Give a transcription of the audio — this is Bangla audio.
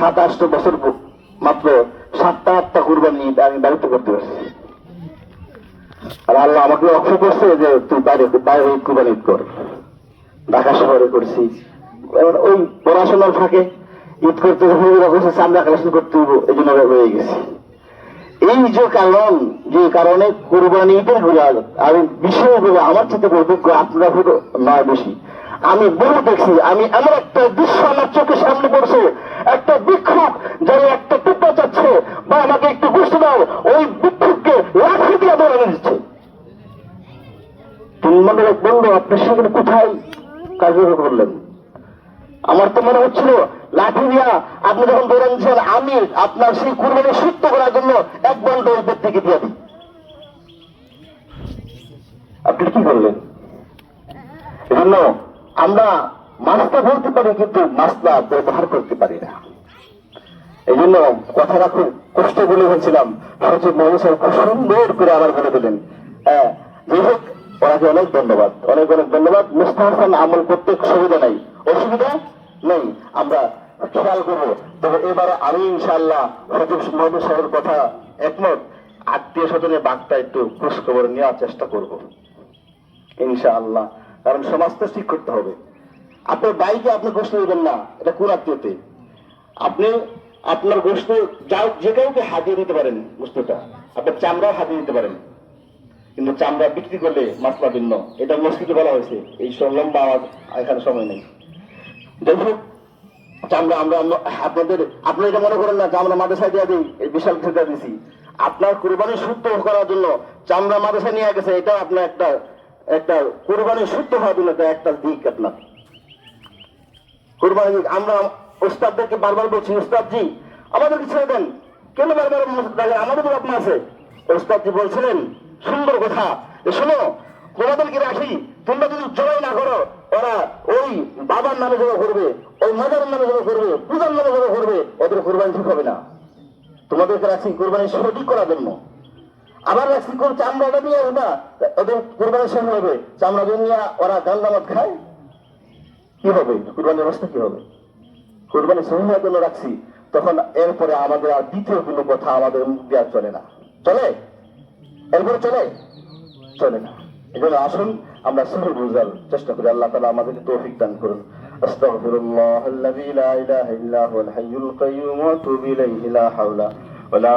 সাত আটটা বছর মাত্র সাতটা আটটা কুরবানি ঈদ আমি বাড়িতে করতে পারছি। আর আল্লাহ আমাকে অক্ষ করছে যে তুই বাইরে বাইরে কুরবানি কর। ঢাকা শহরে করছি। ওই পড়াশোনার ফাঁকে ঈদ করতে করছে চামড়া কালেকশন করতে হইব এই জন্য রয়ে গেছি। এই যে কারণ, যে কারণে কোরবানি ঈদেরগুলো আমি বিষয়গুলো আমার সাথে অভিজ্ঞ আপনারা হলো নয় বেশি। আমি বহু দেখছি, আমি এমন একটা দৃশ্য আমার চোখের সামনে পড়ছে একটা বিক্ষোভ যারা একটা টুকরা চাচ্ছে বা আমাকে একটু বুঝতে দাও, ওই বিক্ষোভকে লাঠি দিয়ে দৌড়ানো দিচ্ছে তিন মনে বলল আপনার সেখানে কোথায়? কার্যকর করলেন আমার তো মনে হচ্ছিল, লাঠি দিয়া আপনি যখন দৌড়াচ্ছেন আমি আপনার সেই কুরবানি সুস্থ করার জন্য এক ঘণ্টা ওই ব্যক্তিকে দিয়ে দিই। আপনি কি করলেন এজন্য আমরা মাছটা বলতে পারি কিন্তু মাছটা ব্যবহার করতে পারি না। এই জন্য কথাটা খুব কষ্ট বলে হয়েছিলাম সচিব মোহাম্মদ খুব সুন্দর করে আবার বলে দিলেন। হ্যাঁ যাই হোক, ওনাকে অনেক ধন্যবাদ। অনেক অনেক ধন্যবাদ। মুস্তাহ হাসান আমল করতে সুবিধা নাই। অসুবিধা নেই, আমরা খেয়াল করব। তবে এবার আমি ইনশাআল্লাহ সচিব মোহাম্মদ সাহেবের কথা একমত। আত্মীয় স্বজনের বার্তা একটু খোঁজ খবর নেওয়ার চেষ্টা করব। ইনশাআল্লাহ, কারণ সমাজ তো ঠিক করতে হবে। আপনার বাইকে আপনি গোষ্ঠ দেবেন না, এটা কোন আত্মীয়তে? আপনি আপনার গোষ্ঠ যা যে কাউকে হাতিয়ে দিতে পারেন গোষ্ঠটা, আপনার চামড়া হাতিয়ে দিতে পারেন। কিন্তু চামড়া বিক্রি করলে মাসলা ভিন্ন। এটা মসজিদে বলা হয়েছে, এই সব লম্বা আওয়াজ এখানে সময় নেই। যাই হোক চামড়া আমরা আপনাদের আপনি এটা মনে করেন না যে আমরা মাদ্রাসায় দিয়ে দিই, এই বিশাল খেতে দিছি। আপনার কুরবানি শুদ্ধ করার জন্য চামড়া মাদ্রাসায় নিয়ে গেছে, এটা আপনার একটা একটা কুরবানি শুদ্ধ হওয়ার জন্য একটা দিক আপনার। কুরবানি। আমরা ওস্তাদদেরকে বারবার বলছি, ওস্তাদজি, আমাদেরকে ছেড়ে দেন। কেন বারবার দাঁড়িয়ে আমাদেরও আপনি আছে। ওস্তাদজি বলছিলেন, সুন্দর কথা। শোনো, তোমাদেরকে রাখি। তোমরা যদি জয় না করো, ওরা ওই বাবার নামে জমা করবে, ওই মাজারের নামে জমা করবে, পূজার নামে জমা করবে, ওদের কোরবানি ঠিক হবে না। তোমাদেরকে রাখছি কোরবানি সঠিক করার জন্য। আবার রাখছি চামড়াটা নিয়ে আসবা, ওদের কোরবানি শেষ হবে। চামড়া নিয়ে ওরা গান্দামত খায়। কি হবে কুরবানির অবস্থা কি হবে কুরবানি সহিহার জন্য রাখছি তখন এরপরে আমাদের আর দ্বিতীয় কোনো কথা আমাদের মুখ দিয়ে আর চলে না চলে এরপরে চলে চলে না এই জন্য আসুন আমরা সহি বুঝার চেষ্টা করি আল্লাহ তালা আমাদেরকে তৌফিক দান করুন أستغفر الله الذي لا إله إلا هو الحي القيوم وأتوب إليه لا حول ولا